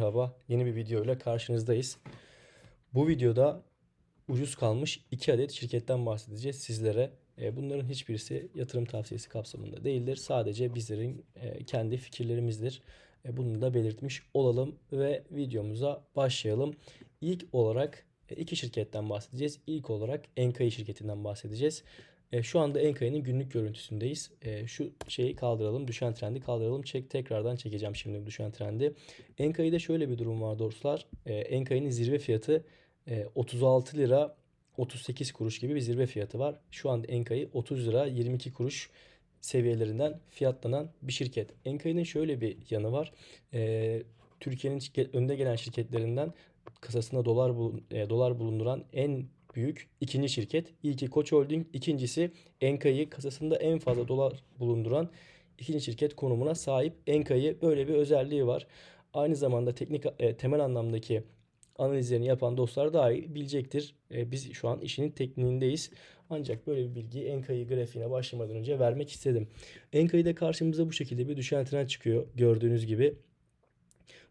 Merhaba, yeni bir video ile karşınızdayız. Bu videoda ucuz kalmış 2 adet şirketten bahsedeceğiz sizlere. E, Bunların hiçbirisi yatırım tavsiyesi kapsamında değildir. Sadece bizlerin e, kendi fikirlerimizdir. E, Bunu da belirtmiş olalım ve videomuza başlayalım. İlk olarak iki şirketten bahsedeceğiz. İlk olarak Enkai şirketinden bahsedeceğiz. E, Şu anda Enkai'nin günlük görüntüsündeyiz. E, Şu şeyi kaldıralım, düşen trendi kaldıralım. Çek tekrardan çekeceğim şimdi bu düşen trendi. Enkai'de şöyle bir durum var dostlar. E, Enkai'nin zirve fiyatı e, 36 lira 38 kuruş gibi bir zirve fiyatı var. Şu anda Enkai 30 lira 22 kuruş seviyelerinden fiyatlanan bir şirket. Enkai'nin şöyle bir yanı var. E, Türkiye'nin önde gelen şirketlerinden kasasında dolar bulun- e, dolar bulunduran en büyük ikinci şirket. İlki Koç Holding, ikincisi Enkai kasasında en fazla dolar bulunduran ikinci şirket konumuna sahip. Enkai böyle bir özelliği var. Aynı zamanda teknik e, temel anlamdaki analizlerini yapan dostlar daha iyi bilecektir. E, biz şu an işinin tekniğindeyiz. Ancak böyle bir bilgiyi Enkai grafiğine başlamadan önce vermek istedim. Enkai'de karşımıza bu şekilde bir düşen trend çıkıyor gördüğünüz gibi.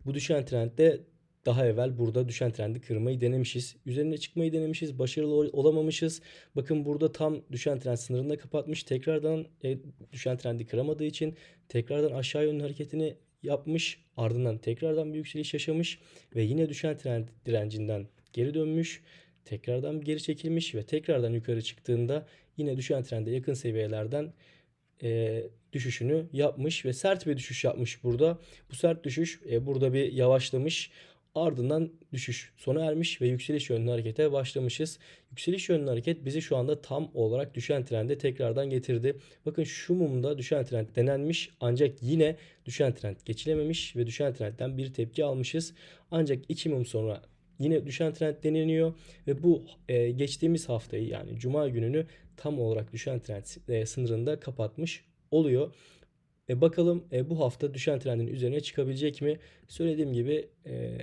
Bu düşen trendde daha evvel burada düşen trendi kırmayı denemişiz. Üzerine çıkmayı denemişiz. Başarılı ol- olamamışız. Bakın burada tam düşen trend sınırında kapatmış. Tekrardan e, düşen trendi kıramadığı için tekrardan aşağı yönlü hareketini yapmış. Ardından tekrardan bir yükseliş yaşamış ve yine düşen trend direncinden geri dönmüş. Tekrardan geri çekilmiş ve tekrardan yukarı çıktığında yine düşen trende yakın seviyelerden e, düşüşünü yapmış ve sert bir düşüş yapmış burada. Bu sert düşüş e, burada bir yavaşlamış. Ardından düşüş sona ermiş ve yükseliş yönlü harekete başlamışız. Yükseliş yönlü hareket bizi şu anda tam olarak düşen trende tekrardan getirdi. Bakın şu mumda düşen trend denenmiş ancak yine düşen trend geçilememiş ve düşen trendden bir tepki almışız. Ancak iki mum sonra yine düşen trend deneniyor ve bu e, geçtiğimiz haftayı yani cuma gününü tam olarak düşen trend e, sınırında kapatmış oluyor. E, bakalım e, bu hafta düşen trendin üzerine çıkabilecek mi? Söylediğim gibi e,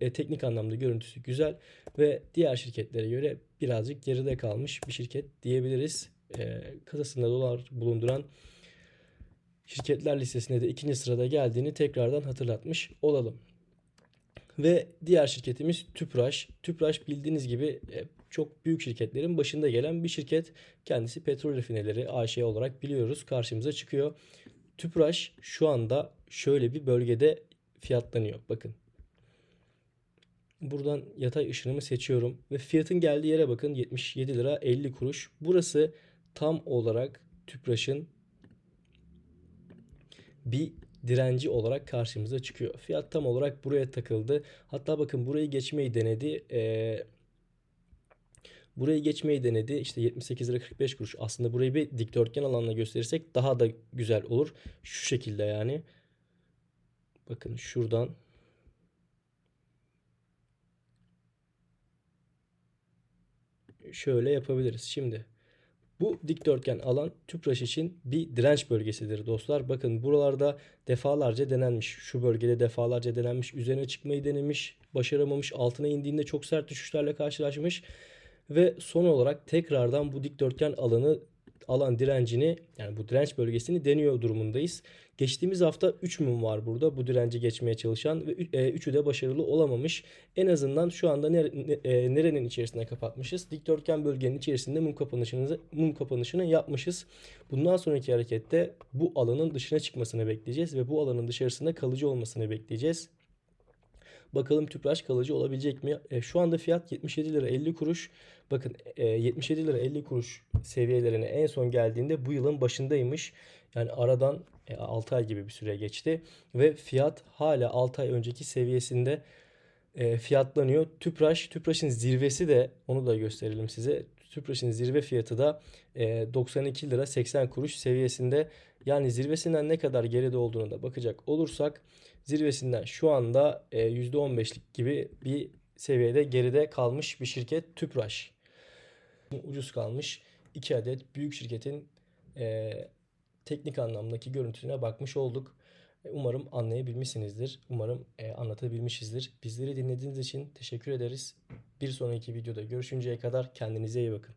e, teknik anlamda görüntüsü güzel ve diğer şirketlere göre birazcık geride kalmış bir şirket diyebiliriz. E, kasasında dolar bulunduran şirketler listesinde de ikinci sırada geldiğini tekrardan hatırlatmış olalım. Ve diğer şirketimiz Tüpraş. Tüpraş bildiğiniz gibi e, çok büyük şirketlerin başında gelen bir şirket. Kendisi petrol rafineleri AŞ olarak biliyoruz karşımıza çıkıyor. Tüpraş şu anda şöyle bir bölgede fiyatlanıyor. Bakın. Buradan yatay ışınımı seçiyorum ve fiyatın geldiği yere bakın 77 lira 50 kuruş. Burası tam olarak Tüpraş'ın bir direnci olarak karşımıza çıkıyor. Fiyat tam olarak buraya takıldı. Hatta bakın burayı geçmeyi denedi. Ee, burayı geçmeyi denedi. İşte 78 lira 45 kuruş. Aslında burayı bir dikdörtgen alanla gösterirsek daha da güzel olur. Şu şekilde yani. Bakın şuradan şöyle yapabiliriz. Şimdi bu dikdörtgen alan tüpraş için bir direnç bölgesidir dostlar. Bakın buralarda defalarca denenmiş. Şu bölgede defalarca denenmiş. Üzerine çıkmayı denemiş. Başaramamış. Altına indiğinde çok sert düşüşlerle karşılaşmış. Ve son olarak tekrardan bu dikdörtgen alanı alan direncini yani bu direnç bölgesini deniyor durumundayız. Geçtiğimiz hafta 3 mum var burada bu direnci geçmeye çalışan ve 3'ü de başarılı olamamış. En azından şu anda e, nerenin içerisine kapatmışız? Dikdörtgen bölgenin içerisinde mum kapanışını mum kapanışını yapmışız. Bundan sonraki harekette bu alanın dışına çıkmasını bekleyeceğiz ve bu alanın dışarısında kalıcı olmasını bekleyeceğiz. Bakalım tüpraş kalıcı olabilecek mi? E, şu anda fiyat 77 lira 50 kuruş. Bakın e, 77 lira 50 kuruş seviyelerine en son geldiğinde bu yılın başındaymış. Yani aradan e, 6 ay gibi bir süre geçti ve fiyat hala 6 ay önceki seviyesinde e, fiyatlanıyor. Tüpraş, Tüpraş'ın zirvesi de onu da gösterelim size. Tüpraş'ın zirve fiyatı da e, 92 lira 80 kuruş seviyesinde. Yani zirvesinden ne kadar geride olduğunu da bakacak olursak zirvesinden şu anda e, %15'lik gibi bir seviyede geride kalmış bir şirket Tüpraş. Ucuz kalmış 2 adet büyük şirketin e, teknik anlamdaki görüntüsüne bakmış olduk. E, Umarım anlayabilmişsinizdir. Umarım e, anlatabilmişizdir. Bizleri dinlediğiniz için teşekkür ederiz. Bir sonraki videoda görüşünceye kadar kendinize iyi bakın.